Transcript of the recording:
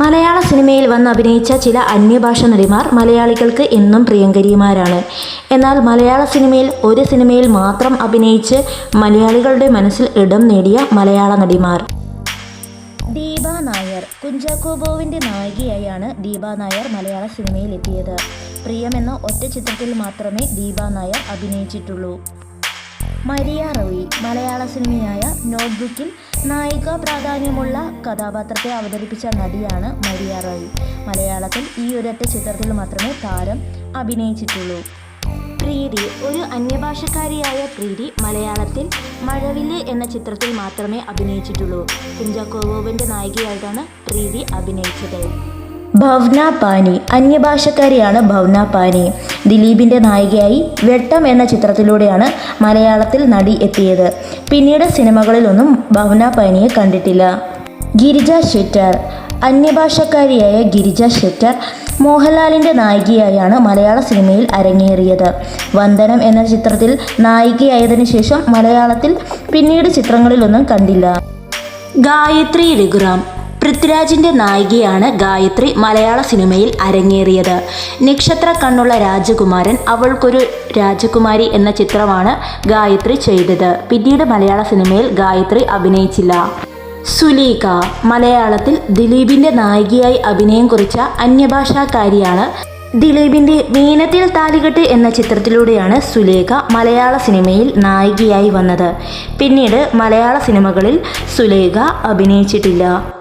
മലയാള സിനിമയിൽ വന്ന് അഭിനയിച്ച ചില അന്യഭാഷ നടിമാർ മലയാളികൾക്ക് എന്നും പ്രിയങ്കരിമാരാണ്. എന്നാൽ മലയാള സിനിമയിൽ ഒരു സിനിമയിൽ മാത്രം അഭിനയിച്ച് മലയാളികളുടെ മനസ്സിൽ ഇടം നേടിയ മലയാള നടിമാർ. ദീപ നായർ കുഞ്ചാക്കോ ബോവിന്റെ നായികയായാണ് ദീപ നായർ മലയാള സിനിമയിൽ എത്തിയത്. പ്രിയം എന്ന ഒറ്റ ചിത്രത്തിൽ മാത്രമേ ദീപ നായർ അഭിനയിച്ചിട്ടുള്ളൂ. മരിയ റവി മലയാള സിനിമയായ നോട്ട്ബുക്കിൽ നായിക പ്രാധാന്യമുള്ള കഥാപാത്രത്തെ അവതരിപ്പിച്ച നടിയാണ് മരിയ റായി മലയാളത്തിൽ ഈ ഒരൊറ്റ ചിത്രത്തിൽ മാത്രമേ താരം അഭിനയിച്ചിട്ടുള്ളൂ. പ്രീതി ഒരു അന്യഭാഷക്കാരിയായ പ്രീതി മലയാളത്തിൽ മഴവിൽ എന്ന ചിത്രത്തിൽ മാത്രമേ അഭിനയിച്ചിട്ടുള്ളൂ. കുഞ്ചാക്കോവോവിന്റെ നായികയായിട്ടാണ് പ്രീതി അഭിനയിച്ചത്. ഭവ്ന പാനി അന്യഭാഷക്കാരിയാണ് ഭവ്ന പാനി. ദിലീപിന്റെ നായികയായി വെട്ടം എന്ന ചിത്രത്തിലൂടെയാണ് മലയാളത്തിൽ നടി എത്തിയത്. പിന്നീട് സിനിമകളിലൊന്നും ഭവന പൈനിയെ കണ്ടിട്ടില്ല. ഗിരിജ ഷെറ്റർ അന്യഭാഷക്കാരിയായ ഗിരിജ ഷെറ്റർ മോഹൻലാലിന്റെ നായികയായാണ് മലയാള സിനിമയിൽ അരങ്ങേറിയത്. വന്ദനം എന്ന ചിത്രത്തിൽ നായികയായതിനു ശേഷം മലയാളത്തിൽ പിന്നീട് ചിത്രങ്ങളിലൊന്നും കണ്ടില്ല. ഗായത്രി രഘുറാം പൃഥ്വിരാജിന്റെ നായികയാണ് ഗായത്രി മലയാള സിനിമയിൽ അരങ്ങേറിയത്. നക്ഷത്ര കണ്ണുള്ള രാജകുമാരൻ അവൾക്കൊരു രാജകുമാരി എന്ന ചിത്രമാണ് ഗായത്രി ചെയ്തത്. പിന്നീട് മലയാള സിനിമയിൽ ഗായത്രി അഭിനയിച്ചില്ല. സുലീഖ മലയാളത്തിൽ ദിലീപിന്റെ നായികയായി അഭിനയം കുറിച്ച അന്യഭാഷാക്കാരിയാണ് ദിലീപിന്റെ മീനത്തിൽ താലികെട്ട് എന്ന ചിത്രത്തിലൂടെയാണ് സുലേഖ മലയാള സിനിമയിൽ നായികയായി വന്നത്. പിന്നീട് മലയാള സിനിമകളിൽ സുലേഖ അഭിനയിച്ചിട്ടില്ല.